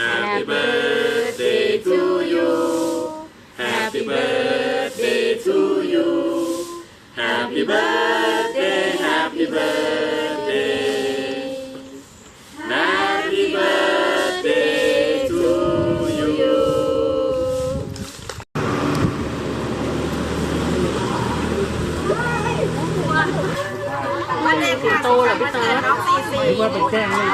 Happy birthday to you. Happy birthday to you. Happy birthday, happy birthday. Happy birthday to you. Tô là biết tôi đó. Đi qua bậc thang đi.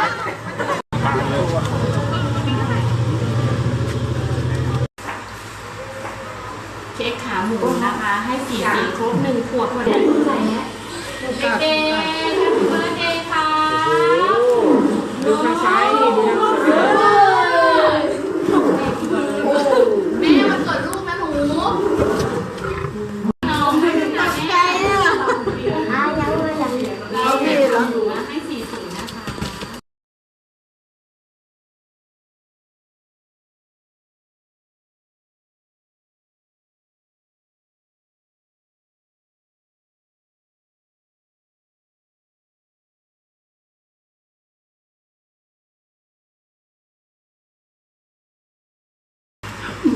ให้สีสีครบหนึ่งขวบพอดีเด็กๆแฮปปี้เ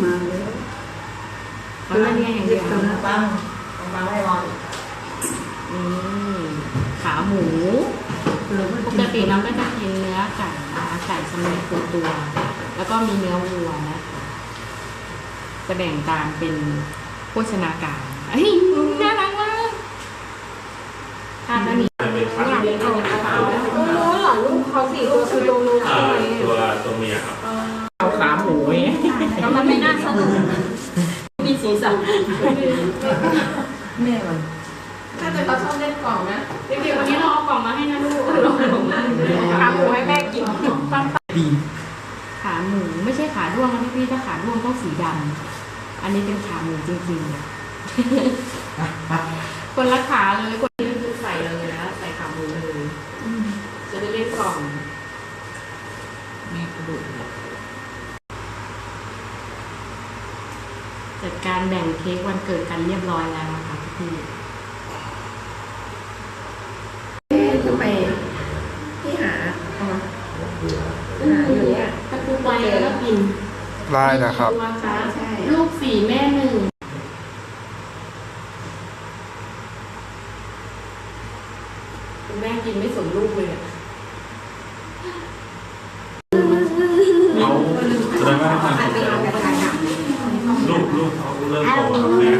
มาแล้วเนี่ยอย่างเดียวบ้างบ้างไม่รอนี่ขาหมูปกติน้องก็จะกินเนื้อไก่นะคะไก่สำเร็จตัวตัว แล้วก็มีเนื้อวัวนะคะจะแบ่งตามเป็นโภชนาการเฮ้ยน่ารักมากทานแล้วนี่ข้างหลังเอาเอาแล้ว รู้เหรอลูกเขาสี่ตัวคือโลโล อ่า ใช่ไหม ตัวตัวเมียครับ เอาขาหมูไว้ แล้วมันไม่น่าสนุกมีสีสัน แม่มันถ้าแต่เขาชอบเล่นกล่องนะเด็กๆวันนี้เราเอากล่องมาให้นะลูกขาหมูให้แม่กินดีขาหมูไม่ใช่ขาด้วงนะพี่ๆถ้าขาด้วงต้องสีดำอันนี้เป็นขาหมูจริงๆคนละขาเลยคนนี้คือใส่เลยนะใส่ขาหมูเลยจะได้เล่นกล่องแม่กระดูกจัดการแบ่งเค้กวันเกิดกันเรียบร้อยแล้ว นะคะพี่ทำไมที่หาเอามาหาอยู่เนี่ยตะกูไปแล้วก็กินได้นะครับตัวค่ะใช่ลูกสี่แม่หนึ่งคุณแม่กินไม่สนลูกเลยอะเอาแสดงว่าทางอาจจะเอากระดาษลูกลูกเขาเริ่มโตแล้ว